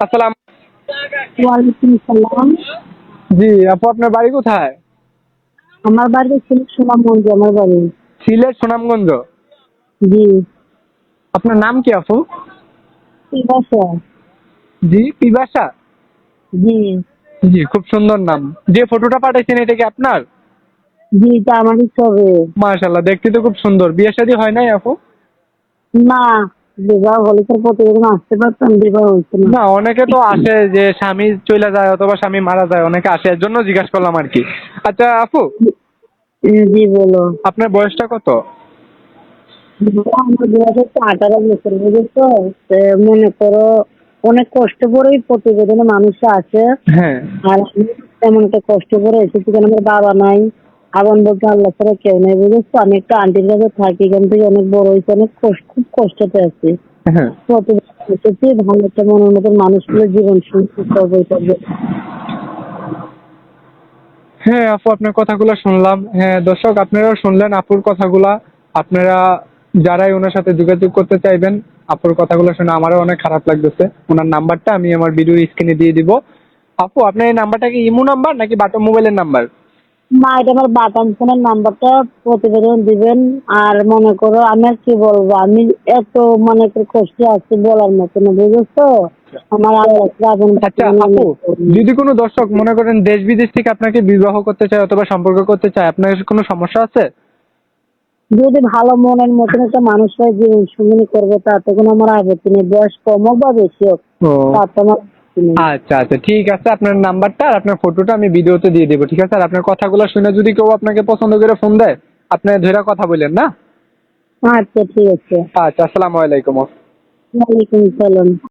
আসসালাম। ওয়ালাইকুম আসসালাম। জি আপু আপনার বাড়ি কোথায়? আমার বাড়ি ছিল সুনামগঞ্জ আমার বাড়ি। সিলেট সুনামগঞ্জ? জি। আপনার নাম কি আপু? আছে জি পিবাসা? জি। জি খুব সুন্দর নাম। যে ফটোটা পাঠাইছেন এটা কি আপনার? জি তা আমারই ছবি। মাশাল্লাহ দেখতে তো খুব সুন্দর। বিয়ে শাদী হয় নাই আপু? না। বিবাহ হলে তো প্রতিদিন আসতে পারতাম বিবাহ হচ্ছে না। অনেকে তো আসে যে স্বামী চলে যায় অথবা স্বামী মারা যায় অনেকে আসে এর জন্য জিজ্ঞাসা করলাম আর কি। আচ্ছা আপু জি বলো। আপনার বয়সটা কত? আঠারো বছর বুঝেছ? মনে করো অনেক কষ্ট করেই প্রতিবেদনে মানুষ আছে হ্যাঁ। আর তেমন একটা কষ্ট করে এসেছি কারণ আমার বাবা নাই। আবার বলতে আল্লাহ ছাড়া কেউ নেই বুঝেছ? আমি একটা আন্টির কাছে থাকি এখান থেকে অনেক বড় হয়েছে অনেক কষ্ট খুব কষ্টতে আছি। হ্যাঁ। এসেছি ভালো একটা মনের মতন মানুষগুলো জীবন সুস্থ হ্যাঁ আপু আপনার কথাগুলো শুনলাম। হ্যাঁ দর্শক আপনারাও শুনলেন আপুর কথাগুলা। আপনারা যারাই ওনার সাথে যোগাযোগ করতে চাইবেন আপুর কথাগুলো শুনে আমারও অনেক খারাপ লাগতেছে। ওনার নাম্বারটা আমি আমার ভিডিও স্ক্রিনে দিয়ে দিব। আপু আপনার এই নাম্বারটা কি ইমো নাম্বার নাকি বাটো মোবাইলের নাম্বার? না এটা আমার বাটাম ফোনের নাম্বারটা প্রতিবেদন দিবেন আর মনে করো আমি আর কি বলব আমি এত মনে করে কষ্টে আছি বলার মতো না বুঝেছ? আমার আচ্ছা আপু যদি কোনো দর্শক মনে করেন দেশ বিদেশ থেকে আপনাকে বিবাহ করতে চায় অথবা সম্পর্ক করতে চায় আপনার কোনো সমস্যা আছে? যদি ভালো মনের মতন একটা মানুষ হয় জীবন সঙ্গিনী করবে তাতে কোনো আমার আপত্তি নেই। বয়স কম হোক বা বেশি হোক তাতে আমার আচ্ছা আচ্ছা ঠিক আছে আপনার নাম্বারটা আর আপনার ফটোটা আমি ভিডিওতে দিয়ে দেবো ঠিক আছে? আর আপনার কথাগুলো শুনে যদি কেউ আপনাকে পছন্দ করে ফোন দেয় আপনি ধরে কথা বললেন না? আচ্ছা ঠিক আছে। আচ্ছা আসসালামু আলাইকুম। ওয়ালাইকুম সালাম